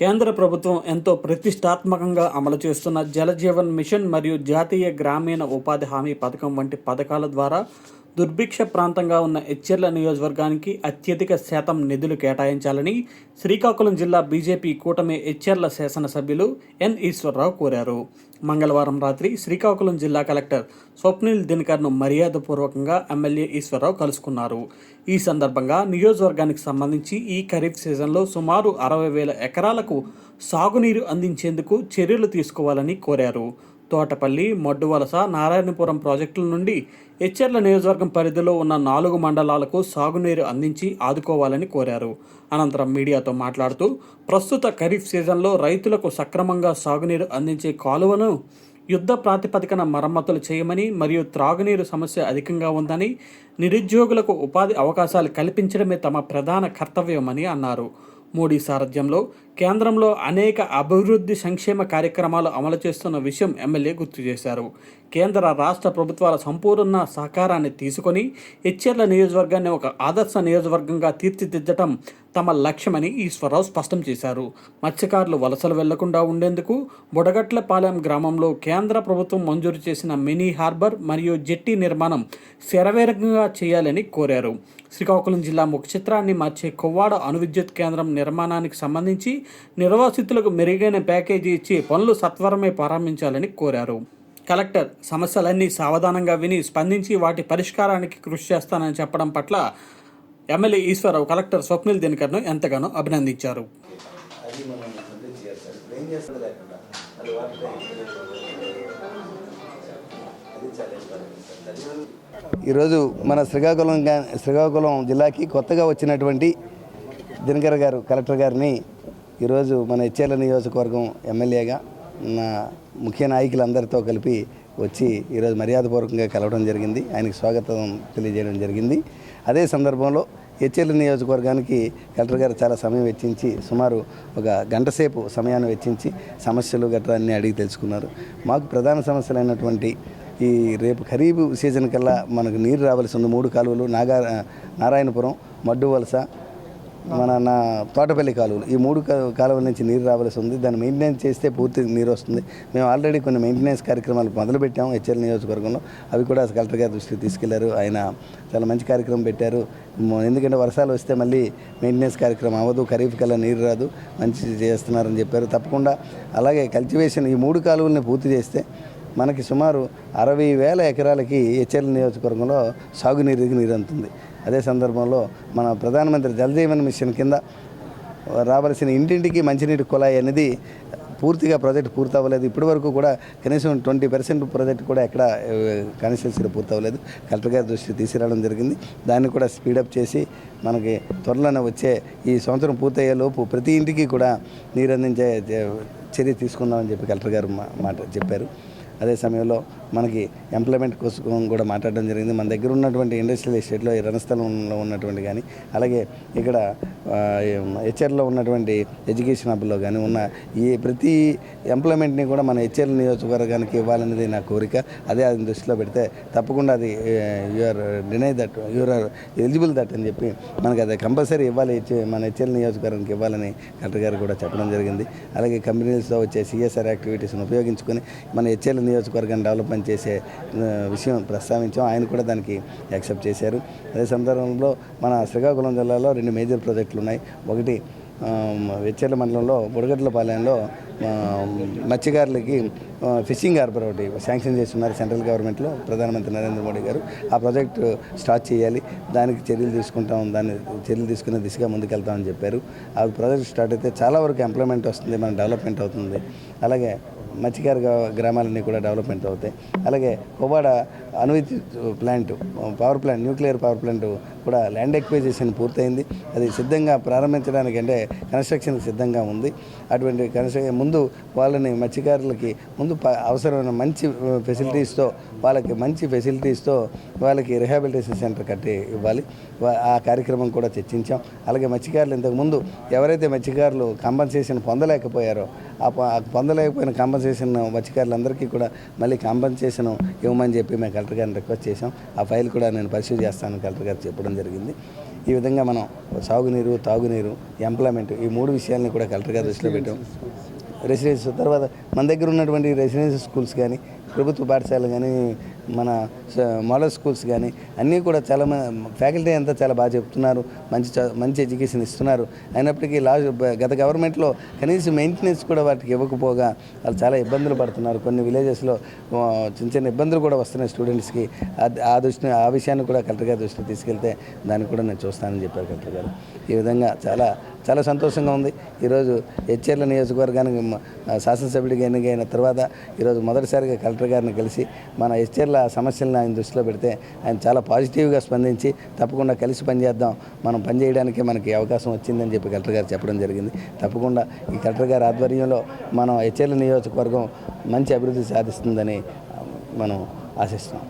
కేంద్ర ప్రభుత్వం ఎంతో ప్రతిష్టాత్మకంగా అమలు చేస్తున్న జలజీవన్ మిషన్ మరియు జాతీయ గ్రామీణ ఉపాధి హామీ పథకం వంటి పథకాల ద్వారా దుర్భిక్ష ప్రాంతంగా ఉన్న ఎచ్చెర్ల నియోజకవర్గానికి అత్యధిక శాతం నిధులు కేటాయించాలని శ్రీకాకుళం జిల్లా బీజేపీ కూటమి ఎచ్చెర్ల శాసనసభ్యులు ఎన్ ఈశ్వరరావు కోరారు. మంగళవారం రాత్రి శ్రీకాకుళం జిల్లా కలెక్టర్ స్వప్నిల్ దినకర్ను మర్యాదపూర్వకంగా ఎమ్మెల్యే ఈశ్వరరావు కలుసుకున్నారు. ఈ సందర్భంగా నియోజకవర్గానికి సంబంధించి ఈ ఖరీఫ్ సీజన్లో సుమారు అరవై వేల ఎకరాలకు సాగునీరు అందించేందుకు చర్యలు తీసుకోవాలని కోరారు. తోటపల్లి మడ్డువలస నారాయణపురం ప్రాజెక్టుల నుండి ఎచ్చెర్ల నియోజకవర్గం పరిధిలో ఉన్న నాలుగు మండలాలకు సాగునీరు అందించి ఆదుకోవాలని కోరారు. అనంతరం మీడియాతో మాట్లాడుతూ ప్రస్తుత ఖరీఫ్ సీజన్లో రైతులకు సక్రమంగా సాగునీరు అందించే కాలువను యుద్ధ ప్రాతిపదికన మరమ్మతులు చేయమని మరియు త్రాగునీరు సమస్య అధికంగా ఉందని నిరుద్యోగులకు ఉపాధి అవకాశాలు కల్పించడమే తమ ప్రధాన కర్తవ్యమని అన్నారు. మోడీ సారథ్యంలో కేంద్రంలో అనేక అభివృద్ధి సంక్షేమ కార్యక్రమాలు అమలు చేస్తున్న విషయం ఎమ్మెల్యే గుర్తు చేశారు. కేంద్ర రాష్ట్ర ప్రభుత్వాల సంపూర్ణ సహకారాన్ని తీసుకొని హెచ్ఎర్ల నియోజకవర్గాన్ని ఒక ఆదర్శ నియోజకవర్గంగా తీర్చిదిద్దటం తమ లక్ష్యమని ఈశ్వరరావు స్పష్టం చేశారు. మత్స్యకారులు వలసలు వెళ్ళకుండా ఉండేందుకు బుడగట్లపాలెం గ్రామంలో కేంద్ర ప్రభుత్వం మంజూరు చేసిన మినీ హార్బర్ మరియు జెట్టి నిర్మాణం శరవేగంగా చేయాలని కోరారు. శ్రీకాకుళం జిల్లా ముఖ చిత్రాన్ని మార్చే కొవ్వాడ అణువిద్యుత్ కేంద్రం నిర్మాణానికి సంబంధించి నిర్వాసితులకు మెరుగైన ప్యాకేజీ ఇచ్చి పనులు సత్వరమే ప్రారంభించాలని కోరారు. కలెక్టర్ సమస్యలన్నీ సావధానంగా విని స్పందించి వాటి పరిష్కారానికి కృషి చేస్తానని చెప్పడం పట్ల ఎమ్మెల్యే ఈశ్వరరావు కలెక్టర్ స్వప్నిల్ దినకర్ను ఎంతగానో అభినందించారు. ఈరోజు మన శ్రీకాకుళం శ్రీకాకుళం జిల్లాకి కొత్తగా వచ్చినటువంటి దినకర్ గారు కలెక్టర్ గారిని ఈరోజు మన ఇచ్చేల నియోజకవర్గం ఎమ్మెల్యేగా ముఖ్య నాయకులందరితో కలిపి వచ్చి ఈరోజు మర్యాదపూర్వకంగా కలవడం జరిగింది. ఆయనకు స్వాగతం తెలియజేయడం జరిగింది. అదే సందర్భంలో హెచ్ఎల్ నియోజకవర్గానికి కలెక్టర్ గారు చాలా సమయం వెచ్చించి సుమారు ఒక గంట సేపు సమయాన్ని వెచ్చించి సమస్యలు గట్రా అన్నీ అడిగి తెలుసుకున్నారు. మాకు ప్రధాన సమస్యలైనటువంటి ఈ రేపు ఖరీఫ్ సీజన్ కల్లా మనకు నీరు రావాల్సి ఉంది. మూడు కాలువలు నాగా నారాయణపురం మడ్డు వలస మన నా తోటపల్లి కాలువలు. ఈ మూడు కాలువల నుంచి నీరు రావాల్సి ఉంది. దాన్ని మెయింటెనెన్స్ చేస్తే పూర్తి నీరు వస్తుంది. మేము ఆల్రెడీ కొన్ని మెయింటెనెన్స్ కార్యక్రమాలు మొదలుపెట్టాము హెచ్ఎల్ నియోజకవర్గంలో. అవి కూడా కలెక్టర్ గారి దృష్టికి తీసుకెళ్ళారు. ఆయన చాలా మంచి కార్యక్రమం పెట్టారు. ఎందుకంటే వర్షాలు వస్తే మళ్ళీ మెయింటెనెన్స్ కార్యక్రమం అవ్వదు. ఖరీఫ్ కల్లా నీరు రాదు. మంచి చేస్తున్నారని చెప్పారు. తప్పకుండా అలాగే కల్టివేషన్ ఈ మూడు కాలువల్ని పూర్తి చేస్తే మనకి సుమారు అరవై వేల ఎకరాలకి హెచ్ఎల్ నియోజకవర్గంలో సాగునీరుకి నీరు అందుతుంది అదే సందర్భంలో మన ప్రధానమంత్రి జలజీవన్ మిషన్ కింద రావాల్సిన ఇంటింటికి మంచినీటి కుళాయి అనేది పూర్తిగా ప్రాజెక్ట్ పూర్తవ్వలేదు. ఇప్పటివరకు ఇప్పటి వరకు కూడా కనీసం ట్వంటీ పర్సెంట్ ప్రాజెక్ట్ కూడా ఎక్కడ కాన్స్టిట్యూన్సీలో పూర్తి అవ్వలేదు కలెక్టర్ గారి దృష్టికి తీసుకురావడం జరిగింది. దాన్ని కూడా స్పీడప్ చేసి మనకి త్వరలోనే వచ్చే ఈ సంవత్సరం పూర్తయ్యే లోపు ప్రతి ఇంటికి కూడా నీరు అందించే చర్య తీసుకుందామని చెప్పి కలెక్టర్ గారు మా- మాట చెప్పారు. అదే సమయంలో మనకి ఎంప్లాయ్మెంట్ కోసం కూడా మాట్లాడడం జరిగింది. మన దగ్గర ఉన్నటువంటి ఇండస్ట్రియల్ ఎస్టేట్లో ఈ రణస్థలంలో ఉన్నటువంటి కానీ అలాగే ఇక్కడ హెచ్ఆర్లో ఉన్నటువంటి ఎడ్యుకేషన్ హబ్లో కానీ ఉన్న ఈ ప్రతి ఎంప్లాయ్మెంట్ని కూడా మన హెచ్ఆర్ నియోజకవర్గానికి ఇవ్వాలనేది నా కోరిక. అదే అది దృష్టిలో పెడితే తప్పకుండా అది you are deny that you are eligible that అని చెప్పి మనకి అది కంపల్సరీ ఇవ్వాలి. హెచ్- మన హెచ్ఎల్ నియోజకవర్గానికి ఇవ్వాలని కలెక్టర్ గారు కూడా చెప్పడం జరిగింది. అలాగే కంపెనీస్లో వచ్చే సిఎస్ఆర్ యాక్టివిటీస్ని ఉపయోగించుకొని మన హెచ్ఎల్ నియోజకవర్గాన్ని డెవలప్మెంట్ చేసే విషయం ప్రస్తావించాం. ఆయన కూడా దానికి యాక్సెప్ట్ చేశారు. అదే సందర్భంలో మన శ్రీకాకుళం జిల్లాలో రెండు మేజర్ ప్రాజెక్టులు ఉన్నాయి. ఒకటి వెచ్చెర్ల మండలంలో బుడగట్లపాలెంలో మత్స్యకారులకి ఫిషింగ్ హార్బర్ ఒకటి శాంక్షన్ చేస్తున్నారు సెంట్రల్ గవర్నమెంట్లో ప్రధానమంత్రి నరేంద్ర మోడీ గారు. ఆ ప్రాజెక్టు స్టార్ట్ చేయాలి. దానికి చర్యలు తీసుకుంటాం. దాన్ని చర్యలు తీసుకునే దిశగా ముందుకెళ్తామని చెప్పారు. ఆ ప్రాజెక్ట్ స్టార్ట్ అయితే చాలా వరకు ఎంప్లాయ్మెంట్ వస్తుంది మన డెవలప్మెంట్ అవుతుంది. అలాగే మత్స్యకార గ్రామాలన్నీ కూడా డెవలప్మెంట్ అవుతాయి. అలాగే Kobada అణువిద్యుత్ plant power plant nuclear power plant కూడా ల్యాండ్ ఎక్విజిషన్ పూర్తయింది. అది సిద్ధంగా ప్రారంభించడానికి అంటే కన్స్ట్రక్షన్ సిద్ధంగా ఉంది. అటువంటి కన్స్ట్రక్షన్ ముందు వాళ్ళని మత్స్యకారులకి ముందు ప- అవసరమైన మంచి ఫెసిలిటీస్తో వాళ్ళకి మంచి ఫెసిలిటీస్తో వాళ్ళకి రిహాబిలిటేషన్ సెంటర్ కట్టి ఇవ్వాలి. ఆ కార్యక్రమం కూడా చర్చించాం. అలాగే మత్స్యకారులు ఇంతకుముందు ఎవరైతే మత్స్యకారులు కాంపన్సేషన్ పొందలేకపోయారో ఆ ప- ఆ పొందలేకపోయిన కాంపన్సేషన్ మత్స్యకారులందరికీ కూడా మళ్ళీ కాంపన్సేషన్ ఇవ్వమని చెప్పి మేము కలెక్టర్ గారిని రిక్వెస్ట్ చేసాం ఆ ఫైల్ కూడా నేను పరిశీలి చేస్తాను కలెక్టర్ గారు చెప్పడం జరిగింది. ఈ విధంగా మనం సాగునీరు తాగునీరు ఎంప్లాయ్మెంట్ ఈ మూడు విషయాలని కూడా కలెక్టర్ గారు దృష్టిలో పెట్టాం. రెసిడెన్సీ తర్వాత మన దగ్గర ఉన్నటువంటి రెసిడెన్సీ స్కూల్స్ కానీ ప్రభుత్వ పాఠశాలలు కానీ మన మోడల్ స్కూల్స్ కానీ అన్నీ కూడా చాలా ఫ్యాకల్టీ అంతా చాలా బాగా చెప్తున్నారు. మంచి చ- మంచి ఎడ్యుకేషన్ ఇస్తున్నారు. అయినప్పటికీ లాస్ట్ గత గవర్నమెంట్లో కనీసం మెయింటెనెన్స్ కూడా వాటికి ఇవ్వకపోగా వాళ్ళు చాలా ఇబ్బందులు పడుతున్నారు. కొన్ని విలేజెస్లో చిన్న చిన్న ఇబ్బందులు కూడా వస్తున్నాయి స్టూడెంట్స్కి ఆ- ఆ దృష్టి ఆ విషయాన్ని కూడా కలెక్టర్ గారి దృష్టికి తీసుకెళ్తే దాన్ని కూడా నేను చూస్తానని చెప్పారు కలెక్టర్ గారు. ఈ విధంగా చాలా చాలా సంతోషంగా ఉంది. ఈరోజు హెచ్ఆర్ల నియోజకవర్గానికి శాసనసభ్యుడిగా ఎన్నికైన తర్వాత ఈరోజు మొదటిసారిగా కలెక్టర్ గారిని కలిసి మన హెచ్ఆర్ల సమస్యలను ఆయన దృష్టిలో పెడితే ఆయన చాలా పాజిటివ్గా స్పందించి తప్పకుండా కలిసి పనిచేద్దాం. మనం పనిచేయడానికి మనకి అవకాశం వచ్చిందని చెప్పి కలెక్టర్ గారు చెప్పడం జరిగింది. తప్పకుండా ఈ కలెక్టర్ గారి ఆధ్వర్యంలో మనం హెచ్ఆర్ల నియోజకవర్గం మంచి అభివృద్ధి సాధిస్తుందని మనం ఆశిస్తున్నాం.